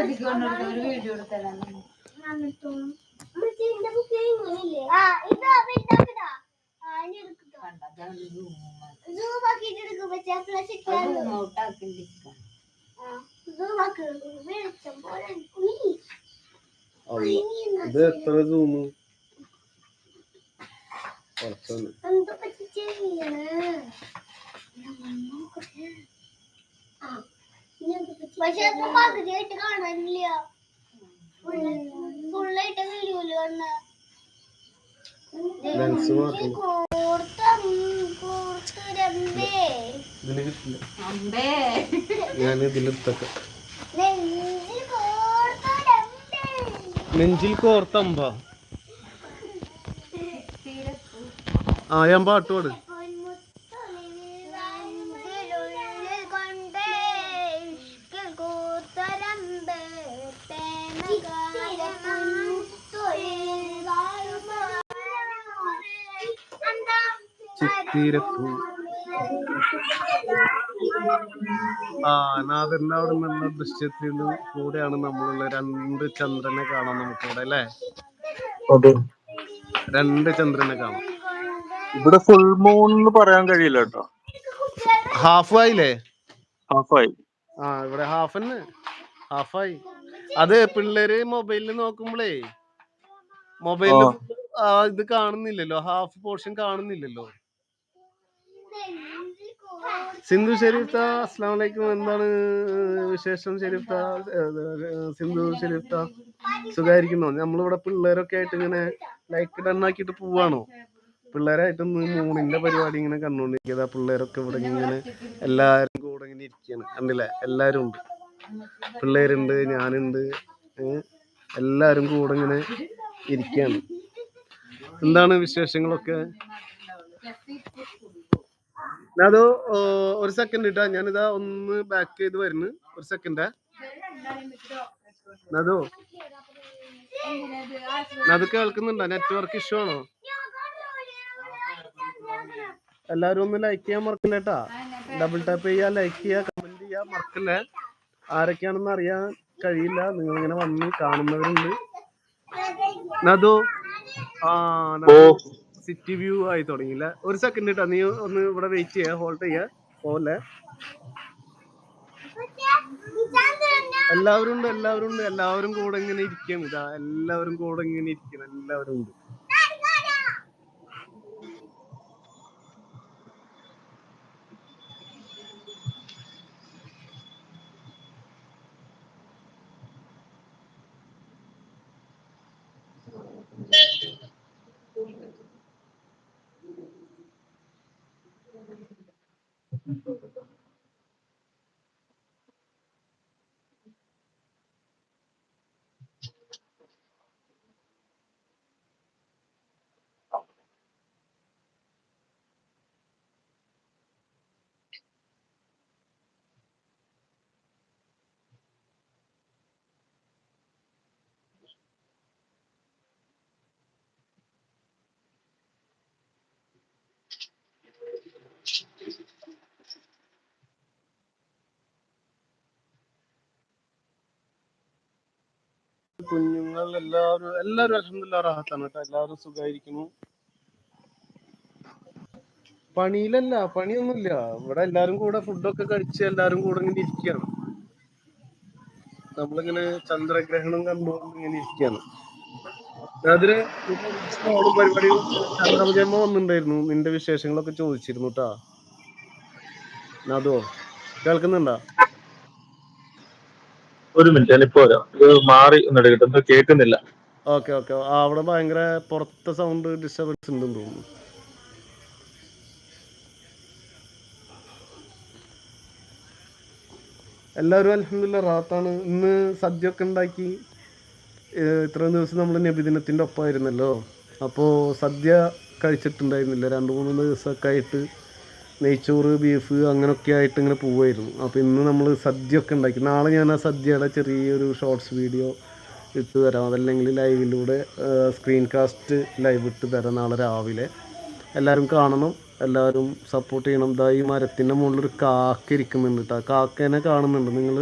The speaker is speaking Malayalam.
വീഡിയോ ഇതാ എത്ര സൂമ് എന്തോ പറ്റി ചെയ്യണ് ആ. പക്ഷെ അത് പകുതിയായിട്ട് കാണാനില്ല. ഫുള്ളായിട്ട് ഞാൻ നെഞ്ചിൽ കോർത്തമ്പ ആ ഞാൻ പാട്ട് പാട്. ചിത്തിരപ്പൂ. ആ നാദറിന്റെ അവിടെ നിന്നുള്ള ദൃശ്യത്തിൽ കൂടെയാണ് നമ്മളുള്ള രണ്ട് ചന്ദ്രനെ കാണാൻ നമുക്കിവിടെ അല്ലേ? രണ്ട് ചന്ദ്രനെ കാണാം. ഇവിടെ ഫുൾ മൂൺ എന്ന് പറയാൻ കഴിയില്ല കേട്ടോ. ഹാഫ് ആയില്ലേ? ഹാഫായി ആ ഇവിടെ ഹാഫ് തന്നെ ഹാഫായി അത് പിള്ളേര് മൊബൈലിൽ നോക്കുമ്പോഴേ മൊബൈലിൽ ഇത് കാണുന്നില്ലല്ലോ. ഹാഫ് പോർഷൻ കാണുന്നില്ലല്ലോ. സിന്ധു ഷെരീഫ്ത അസ്സാം വലൈക്കും എന്താണ് വിശേഷം ഷെരീഫ്ത സിന്ധു ഷെരീഫ്ത സുഖമായിരിക്കുന്നോ നമ്മളിവിടെ പിള്ളേരൊക്കെ ആയിട്ട് ഇങ്ങനെ ലൈക്ക് ഡൺ ആക്കിയിട്ട് പോവാണോ? പിള്ളേരായിട്ട് മൂണിന്റെ പരിപാടി ഇങ്ങനെ കണ്ടുകൊണ്ടിരിക്കുക പിള്ളേരൊക്കെ ഇവിടെ ഇങ്ങനെ എല്ലാവരും കൂടെ ഇങ്ങനെ ഇരിക്കുകയാണ് കണ്ടില്ലേ? എല്ലാവരും ഉണ്ട്. പിള്ളേരുണ്ട് ഞാനുണ്ട്. എല്ലാവരും കൂടെ ഇങ്ങനെ ഇരിക്കുകയാണ് എന്താണ് വിശേഷങ്ങളൊക്കെ? അതോ ഒരു സെക്കൻഡ് ഇട്ടാ. ഞാനിതാ ഒന്ന് ബാക്ക് ചെയ്ത് വരുന്നു. ഒരു സെക്കൻഡ് അതോ അത് കേൾക്കുന്നുണ്ടോ? നെറ്റ്വർക്ക് ഇഷ്യൂ ആണോ? എല്ലാരും ഒന്ന് ലൈക്ക് ചെയ്യാൻ മറക്കില്ല കേട്ടാ ഡബിൾ ടാപ്പ് ചെയ്യാ ലൈക്ക് ചെയ്യാ കമന്റ് ചെയ്യാ മറക്കില്ല? ആരൊക്കെയാണെന്ന് അറിയാൻ കഴിയില്ല. നിങ്ങൾ ഇങ്ങനെ വന്ന് കാണുന്നവരുണ്ട്. നദു. ആ സിറ്റി വ്യൂ ആയി തുടങ്ങിയില്ല. ഒരു സെക്കൻഡ് കേട്ടോ നീ ഒന്ന് ഇവിടെ വെയിറ്റ് ചെയ്യാ ഹോൾഡ് ചെയ്യാ പോലെ. എല്ലാവരും ഉണ്ട് എല്ലാവരും ഉണ്ട് എല്ലാവരും കൂടെ ഇങ്ങനെ ഇരിക്കും. ഇതാ എല്ലാവരും കൂടെ ഇങ്ങനെ ഇരിക്കണം എല്ലാവരും ഉണ്ട്. കുഞ്ഞുങ്ങൾ എല്ലാവരും എല്ലാവരും അലഹമില്ല റാഹത്താണ് കേട്ടോ. എല്ലാവരും സുഖമായിരിക്കുന്നു പണിയിലല്ല പണിയൊന്നുമില്ല. ഇവിടെ എല്ലാരും കൂടെ ഫുഡൊക്കെ കഴിച്ച് എല്ലാരും കൂടെ ഇങ്ങനെ ഇരിക്കുകയാണ്. നമ്മളിങ്ങനെ ചന്ദ്രഗ്രഹണം കണ്ടുകൊണ്ട് ഇങ്ങനെ ഇരിക്കുകയാണ്. അതിന് ഓണം വന്നിട്ടുണ്ടായിരുന്നു. നിന്റെ വിശേഷങ്ങളൊക്കെ ചോദിച്ചിരുന്നു കേട്ടാ. അതോ കേൾക്കുന്നുണ്ടോ? ഒരു മിനിറ്റ് ഞാനിപ്പോ വരാം. ഇത് മാറി ഒന്നെടുക്കട്ടെ എന്തോ കേൾക്കുന്നില്ല. Okay okay. അവിടെ ഭയങ്കര പുറത്തെ സൗണ്ട് ഡിസ്റ്റർബൻസ് ഉണ്ടെന്ന് തോന്നുന്നു. എല്ലാവരും അലഹമില്ല റാത്താണ്. ഇന്ന് സദ്യ ഒക്കെ ഉണ്ടാക്കി ഇത്രയും ദിവസം നമ്മൾ നബിദിനത്തിന്റെ ഒപ്പമായിരുന്നല്ലോ. അപ്പോൾ സദ്യ കഴിച്ചിട്ടുണ്ടായിരുന്നില്ല. രണ്ട് മൂന്ന് ദിവസമൊക്കെ ആയിട്ട് നെയ്ച്ചോറ് ബീഫ് അങ്ങനെയൊക്കെ ആയിട്ട് ഇങ്ങനെ പോവായിരുന്നു. അപ്പോൾ ഇന്ന് നമ്മൾ സദ്യ ഒക്കെ ഉണ്ടാക്കി. നാളെ ഞാൻ ആ സദ്യയുടെ ചെറിയൊരു ഷോർട്സ് വീഡിയോ ഇട്ട് തരാം. അതല്ലെങ്കിൽ ലൈവിലൂടെ സ്ക്രീൻ കാസ്റ്റ് ലൈവ് ഇട്ട് തരാം നാളെ രാവിലെ. എല്ലാവരും കാണണം. എല്ലാവരും സപ്പോർട്ട് ചെയ്യണം. ദാ ഈ മരത്തിന്റെ മുകളിൽ ഒരു കാക്ക ഇരിക്കുന്നുണ്ട് കേട്ടോ കാക്കേനെ കാണുന്നുണ്ട് നിങ്ങൾ